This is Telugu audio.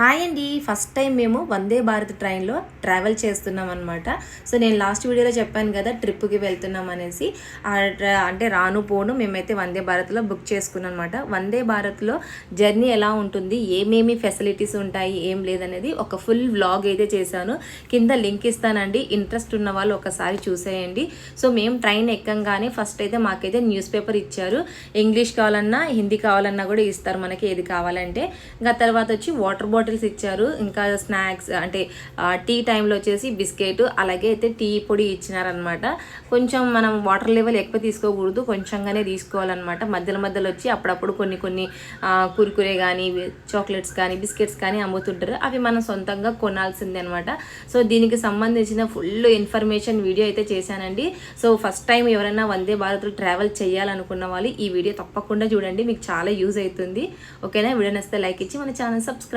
హాయ్ అండి. ఫస్ట్ టైం మేము వందే భారత్ ట్రైన్లో ట్రావెల్ చేస్తున్నాం అనమాట సో నేను లాస్ట్ వీడియోలో చెప్పాను కదా ట్రిప్కి వెళ్తున్నాం అనేసి. అంటే రాను పోను మేమైతే వందే భారత్లో బుక్ చేసుకున్నాం అనమాట వందే భారత్లో జర్నీ ఎలా ఉంటుంది ఏమేమి ఫెసిలిటీస్ ఉంటాయి ఏం లేదనేది ఒక ఫుల్ వ్లాగ్ అయితే చేశాను. కింద లింక్ ఇస్తానండి. ఇంట్రెస్ట్ ఉన్న వాళ్ళు ఒకసారి చూసేయండి. సో మేము ట్రైన్ ఎక్కంగానే ఫస్ట్ అయితే మాకైతే న్యూస్ పేపర్ ఇచ్చారు. ఇంగ్లీష్ కావాలన్నా హిందీ కావాలన్నా కూడా ఇస్తారు మనకి ఏది కావాలంటే. ఇంకా తర్వాత వచ్చి వాటర్ బాటిల్ బాటిల్స్ ఇచ్చారు. ఇంకా స్నాక్స్ అంటే టీ టైంలో వచ్చేసి బిస్కెట్ అలాగే అయితే టీ పొడి ఇచ్చినారనమాట. కొంచెం మనం వాటర్ లెవెల్ ఎక్కువ తీసుకోకూడదు. కొంచెంగానే తీసుకోవాలన్నమాట మధ్యలో మధ్యలో వచ్చి అప్పుడప్పుడు కొన్ని కొన్ని కురుకురే కుర్కురే కానీ చాక్లెట్స్ కానీ బిస్కెట్స్ కానీ అమ్ముతుంటారు. అవి మనం సొంతంగా కొనాల్సిందే అనమాట సో దీనికి సంబంధించిన ఫుల్ ఇన్ఫర్మేషన్ వీడియో అయితే చేశానండి. సో ఫస్ట్ టైం ఎవరైనా వందే భారత్ ట్రావెల్ చేయాలనుకున్న వాళ్ళు ఈ వీడియో తప్పకుండా చూడండి. మీకు చాలా యూజ్ అవుతుంది. ఓకేనా? వీడియో నచ్చితే లైక్ ఇచ్చి మన ఛానల్ సబ్స్క్రైబ్